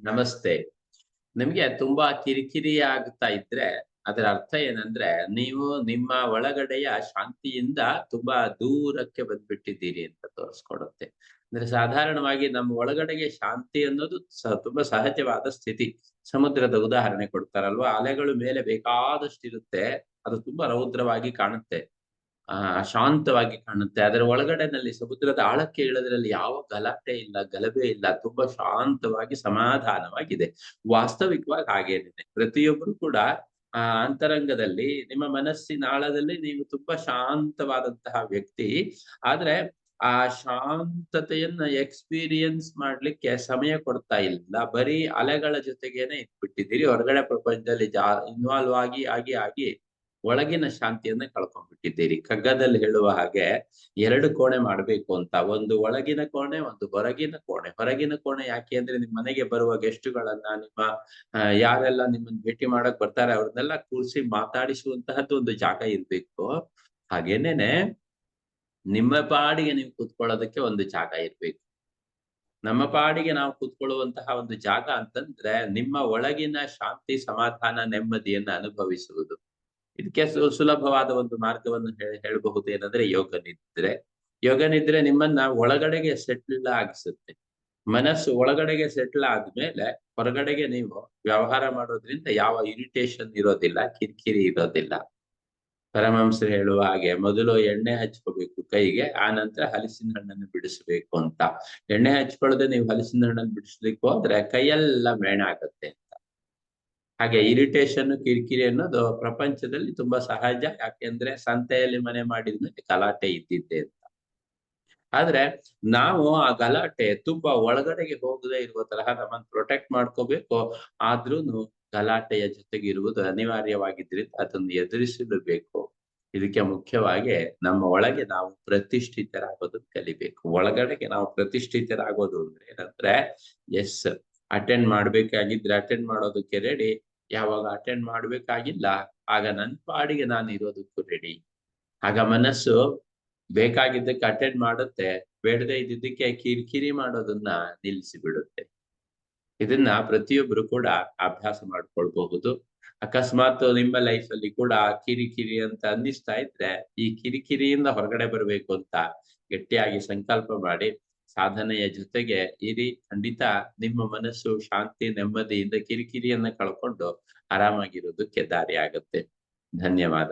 ನಮಸ್ತೆ. ನಿಮ್ಗೆ ತುಂಬಾ ಕಿರಿಕಿರಿ ಆಗ್ತಾ ಇದ್ರೆ ಅದರ ಅರ್ಥ ಏನಂದ್ರೆ ನೀವು ನಿಮ್ಮ ಒಳಗಡೆಯ ಶಾಂತಿಯಿಂದ ತುಂಬಾ ದೂರಕ್ಕೆ ಬಂದ್ಬಿಟ್ಟಿದ್ದೀರಿ ಅಂತ ತೋರಿಸ್ಕೊಡುತ್ತೆ. ಅಂದ್ರೆ ಸಾಧಾರಣವಾಗಿ ನಮ್ಮ ಒಳಗಡೆಗೆ ಶಾಂತಿ ಅನ್ನೋದು ತುಂಬಾ ಸಹಜವಾದ ಸ್ಥಿತಿ. ಸಮುದ್ರದ ಉದಾಹರಣೆ ಕೊಡ್ತಾರಲ್ವಾ? ಅಲೆಗಳು ಮೇಲೆ ಬೇಕಾದಷ್ಟು ಇರುತ್ತೆ ಅದು ತುಂಬಾ ರೌದ್ರವಾಗಿ ಕಾಣುತ್ತೆ. ಆ, ಶಾಂತವಾಗಿ ಕಾಣುತ್ತೆ. ಅದರ ಒಳಗಡೆನಲ್ಲಿ ಸಮುದ್ರದ ಆಳಕ್ಕೆ ಇಳದ್ರಲ್ಲಿ ಯಾವ ಗಲಾಟೆ ಇಲ್ಲ, ಗಲಭೆ ಇಲ್ಲ, ತುಂಬಾ ಶಾಂತವಾಗಿ ಸಮಾಧಾನವಾಗಿದೆ. ವಾಸ್ತವಿಕವಾಗಿ ಹಾಗೇನಿದೆ. ಪ್ರತಿಯೊಬ್ಬರು ಕೂಡ, ಆ, ಅಂತರಂಗದಲ್ಲಿ, ನಿಮ್ಮ ಮನಸ್ಸಿನ ಆಳದಲ್ಲಿ ನೀವು ತುಂಬಾ ಶಾಂತವಾದಂತಹ ವ್ಯಕ್ತಿ. ಆದ್ರೆ, ಆ ಶಾಂತತೆಯನ್ನ ಎಕ್ಸ್ಪೀರಿಯನ್ಸ್ ಮಾಡ್ಲಿಕ್ಕೆ ಸಮಯ ಕೊಡ್ತಾ ಇಲ್ಲ. ಬರೀ ಅಲೆಗಳ ಜೊತೆಗೇನೆ ಇಟ್ಬಿಟ್ಟಿದ್ದೀರಿ. ಹೊರಗಡೆ ಪ್ರಪಂಚದಲ್ಲಿ ಜಾ, ಇನ್ವಾಲ್ವ್ ಆಗಿ ಆಗಿ ಆಗಿ ಒಳಗಿನ ಶಾಂತಿಯನ್ನ ಕಳ್ಕೊಂಡ್ಬಿಟ್ಟಿದ್ದೀರಿ. ಕಗ್ಗದಲ್ಲಿ ಹೇಳುವ ಹಾಗೆ ಎರಡು ಕೋಣೆ ಮಾಡ್ಬೇಕು ಅಂತ, ಒಂದು ಒಳಗಿನ ಕೋಣೆ, ಒಂದು ಹೊರಗಿನ ಕೋಣೆ. ಹೊರಗಿನ ಕೋಣೆ ಯಾಕೆ ಅಂದ್ರೆ ನಿಮ್ ಮನೆಗೆ ಬರುವ ಗೆಸ್ಟ್ಗಳನ್ನ, ನಿಮ್ಮ ಯಾರೆಲ್ಲ ನಿಮ್ಮನ್ನ ಭೇಟಿ ಮಾಡಕ್ ಬರ್ತಾರೆ ಅವ್ರನ್ನೆಲ್ಲ ಕೂರಿಸಿ ಮಾತಾಡಿಸುವಂತಹದ್ದು ಒಂದು ಜಾಗ ಇರ್ಬೇಕು. ಹಾಗೇನೇನೆ ನಿಮ್ಮ ಪಾಡಿಗೆ ನೀವು ಕೂತ್ಕೊಳ್ಳೋದಕ್ಕೆ ಒಂದು ಜಾಗ ಇರ್ಬೇಕು. ನಮ್ಮ ಪಾಡಿಗೆ ನಾವು ಕೂತ್ಕೊಳ್ಳುವಂತಹ ಒಂದು ಜಾಗ ಅಂತಂದ್ರೆ ನಿಮ್ಮ ಒಳಗಿನ ಶಾಂತಿ, ಸಮಾಧಾನ, ನೆಮ್ಮದಿಯನ್ನ ಅನುಭವಿಸುವುದು. ಇದಕ್ಕೆ ಸುಲಭವಾದ ಒಂದು ಮಾರ್ಗವನ್ನು ಹೇಳಬಹುದು ಏನಂದ್ರೆ ಯೋಗ ನಿದ್ರೆ. ಯೋಗ ನಿದ್ರೆ ನಿಮ್ಮನ್ನ ಒಳಗಡೆಗೆ ಸೆಟ್ಲ್ ಆಗಿಸುತ್ತೆ. ಮನಸ್ಸು ಒಳಗಡೆಗೆ ಸೆಟ್ಲ್ ಆದ್ಮೇಲೆ ಹೊರಗಡೆಗೆ ನೀವು ವ್ಯವಹಾರ ಮಾಡೋದ್ರಿಂದ ಯಾವ ಇರಿಟೇಷನ್ ಇರೋದಿಲ್ಲ, ಕಿರಿಕಿರಿ ಇರೋದಿಲ್ಲ. ಪರಮಹಂಸರು ಹೇಳುವ ಹಾಗೆ ಮೊದಲು ಎಣ್ಣೆ ಹಚ್ಕೋಬೇಕು ಕೈಗೆ, ಆ ನಂತರ ಹಲಸಿನ ಹಣ್ಣನ್ನು ಬಿಡಿಸ್ಬೇಕು ಅಂತ. ಎಣ್ಣೆ ಹಚ್ಕೊಳ್ಳದೆ ನೀವು ಹಲಸಿನ ಹಣ್ಣನ್ನು ಬಿಡಿಸ್ಲಿಕ್ಕೆ ಹೋದ್ರೆ ಕೈಯೆಲ್ಲ ಮೇಣ ಆಗತ್ತೆ ಹಾಗೆ ಇರಿಟೇಷನ್ ಕಿರಿಕಿರಿ ಅನ್ನೋದು ಪ್ರಪಂಚದಲ್ಲಿ ತುಂಬಾ ಸಹಜ. ಯಾಕೆಂದ್ರೆ ಸಂತೆಯಲ್ಲಿ ಮನೆ ಮಾಡಿದ್ಮೇಲೆ ಗಲಾಟೆ ಇದ್ದಿದ್ದೆ ಅಂತ. ಆದ್ರೆ ನಾವು ಆ ಗಲಾಟೆ ತುಂಬಾ ಒಳಗಡೆಗೆ ಹೋಗದೆ ಇರುವ ತರಹ ನಮ್ಮನ್ನು ಪ್ರೊಟೆಕ್ಟ್ ಮಾಡ್ಕೋಬೇಕು. ಆದ್ರೂ ಗಲಾಟೆಯ ಜೊತೆಗೆ ಇರುವುದು ಅನಿವಾರ್ಯವಾಗಿದ್ದರಿಂದ ಅದನ್ನು ಎದುರಿಸಲೇಬೇಕು. ಇದಕ್ಕೆ ಮುಖ್ಯವಾಗಿ ನಮ್ಮ ಒಳಗೆ ನಾವು ಪ್ರತಿಷ್ಠಿತರಾಗೋದು ಕಲಿಬೇಕು. ಒಳಗಡೆಗೆ ನಾವು ಪ್ರತಿಷ್ಠಿತರಾಗೋದು ಅಂದ್ರೆ ಏನಂದ್ರೆ ಎಸ್ ಅಟೆಂಡ್ ಮಾಡ್ಬೇಕಾಗಿದ್ರೆ ಅಟೆಂಡ್ ಮಾಡೋದಕ್ಕೆ ರೆಡಿ ಯಾವಾಗ ಅಟೆಂಡ್ ಮಾಡ್ಬೇಕಾಗಿಲ್ಲ, ಆಗ ನನ್ನ ಪಾಡಿಗೆ ನಾನು ಇರೋದಕ್ಕೂ ರೆಡಿ ಆಗ ಮನಸ್ಸು ಬೇಕಾಗಿದ್ದಕ್ಕೆ ಅಟೆಂಡ್ ಮಾಡುತ್ತೆ, ಬೇಡದೆ ಇದ್ದಿದ್ದಕ್ಕೆ ಕಿರಿಕಿರಿ ಮಾಡೋದನ್ನ ನಿಲ್ಲಿಸಿ ಬಿಡುತ್ತೆ. ಇದನ್ನ ಪ್ರತಿಯೊಬ್ರು ಕೂಡ ಅಭ್ಯಾಸ ಮಾಡ್ಕೊಳ್ಬಹುದು. ಅಕಸ್ಮಾತ್ ನಿಮ್ಮ ಲೈಫ್ ಅಲ್ಲಿ ಕೂಡ ಕಿರಿಕಿರಿ ಅಂತ ಅನ್ನಿಸ್ತಾ ಇದ್ರೆ, ಈ ಕಿರಿಕಿರಿಯಿಂದ ಹೊರಗಡೆ ಬರ್ಬೇಕು ಅಂತ ಗಟ್ಟಿಯಾಗಿ ಸಂಕಲ್ಪ ಮಾಡಿ ಸಾಧನೆಯ ಜೊತೆಗೆ ಇರಿ ಖಂಡಿತ ನಿಮ್ಮ ಮನಸ್ಸು ಶಾಂತಿ ನೆಮ್ಮದಿಯಿಂದ ಕಿರಿಕಿರಿಯನ್ನ ಕಳ್ಕೊಂಡು ಆರಾಮಾಗಿರೋದಕ್ಕೆ ದಾರಿ ಆಗುತ್ತೆ ಧನ್ಯವಾದ.